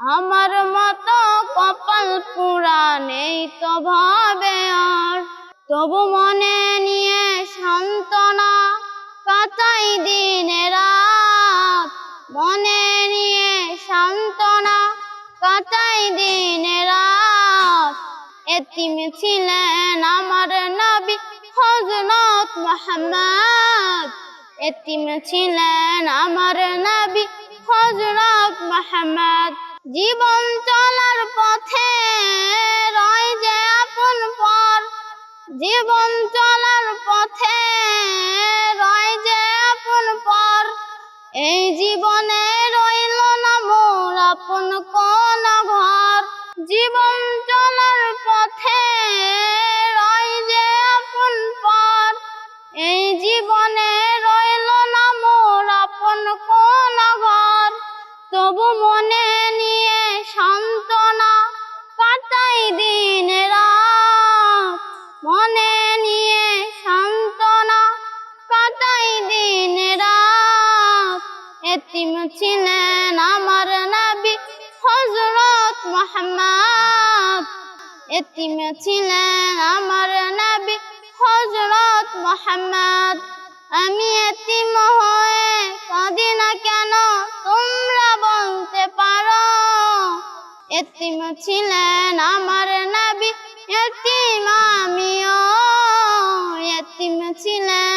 আমার মতো কপাল পুরা নেই তো ভাবে আর। তবু মনে নিয়ে সান্ত্বনা কাটাই দিনে রাত। মনে নিয়ে সান্ত্বনা কাটাই দিনে রাত। এতিম ছিলেন আমার নবী হজরত মোহাম্মদ। এতিম ছিলেন আমার নবী হজরত মোহাম্মদ। জীবন চলার পথে রয় যে আপন পর। জীবন চলার পথে রয় যে আপন পর। এই জীবনে রইল না মোর আপন কোন ঘর। জীবন চলার পথে রয় যে আপন পর। এই জীবনে রইল না মোর আপন কোন ঘর। তবু মনে এতিম ছিলেন আমার নবী হজরত মোহাম্মদ। এতিম ছিলেন আমার নবী হজরত মোহাম্মদ। আমি এতিম হয়ে কাঁদি না কেন তোমরা বলতে পারো? এতিম ছিলেন আমার নবী, এতিম আমিও। এতিম ছিলেন